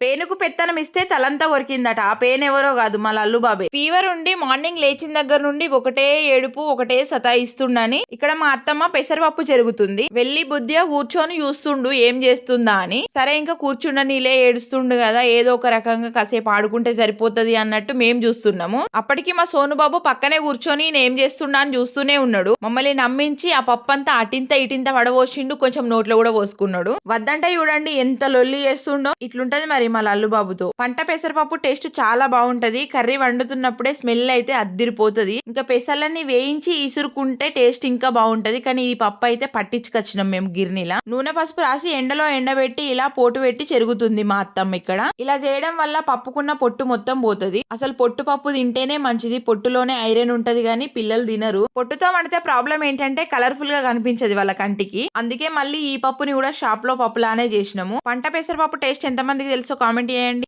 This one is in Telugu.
పేనుకు పెత్తనం ఇస్తే తలంతా కొరికిందట ఆ పేను ఎవరో కాదు మా లల్లుబాబే ఫీవర్ ఉండి మార్నింగ్ లేచిన దగ్గర నుండి ఒకటే ఏడుపు ఒకటే సతాయిస్తుండని ఇక్కడ మా అత్తమ్మ పెసరపప్పు జరుగుతుంది వెళ్ళి బుద్ధిగా కూర్చొని చూస్తుండు ఏం చేస్తుందా అని. సరే ఇంకా కూర్చుండనీలే ఏడుస్తుండు కదా ఏదో ఒక రకంగా కాసేపు ఆడుకుంటే సరిపోతది అన్నట్టు మేము చూస్తున్నాము. అప్పటికి మా సోనుబాబు పక్కనే కూర్చొని నేను ఏం చేస్తున్నా అని చూస్తూనే ఉన్నాడు. మమ్మల్ని నమ్మించి ఆ పప్పంతా అటింత ఇటింత వడవోసిండు కొంచెం నోట్లో కూడా పోసుకున్నాడు. వద్దంటే చూడండి ఎంత లొల్లి చేస్తుండో. ఇట్లుంటది మరి మా లల్లుబాబుతో పంట పెసరపప్పు టేస్ట్ చాలా బాగుంటది. కర్రీ వండుతున్నప్పుడే స్మెల్ అయితే అద్దిరిపోతది. ఇంకా పెసర్లన్నీ వేయించి ఇసురుకుంటే టేస్ట్ ఇంకా బాగుంటది. కానీ ఈ పప్పు అయితే పట్టించుకొచ్చినాం మేము గిర్నీలా. నూనె పసుపు రాసి ఎండలో ఎండబెట్టి ఇలా పోటు పెట్టి చెరుగుతుంది మా అత్తమ్మ ఇక్కడ. ఇలా చేయడం వల్ల పప్పుకున్న పొట్టు మొత్తం పోతది. అసలు పొట్టు పప్పు తింటేనే మంచిది. పొట్టులోనే ఐరన్ ఉంటది కానీ పిల్లలు తినరు. పొట్టుతో వండితే ప్రాబ్లం ఏంటంటే కలర్ఫుల్గా కనిపించదు వాళ్ళ కంటికి. అందుకే మళ్ళీ ఈ పప్పుని కూడా షాప్లో పప్పులానే చేసినాము. పంట పెసరపప్పు టేస్ట్ ఎంతమందికి తెలుసు కామెంట్ చేయండి.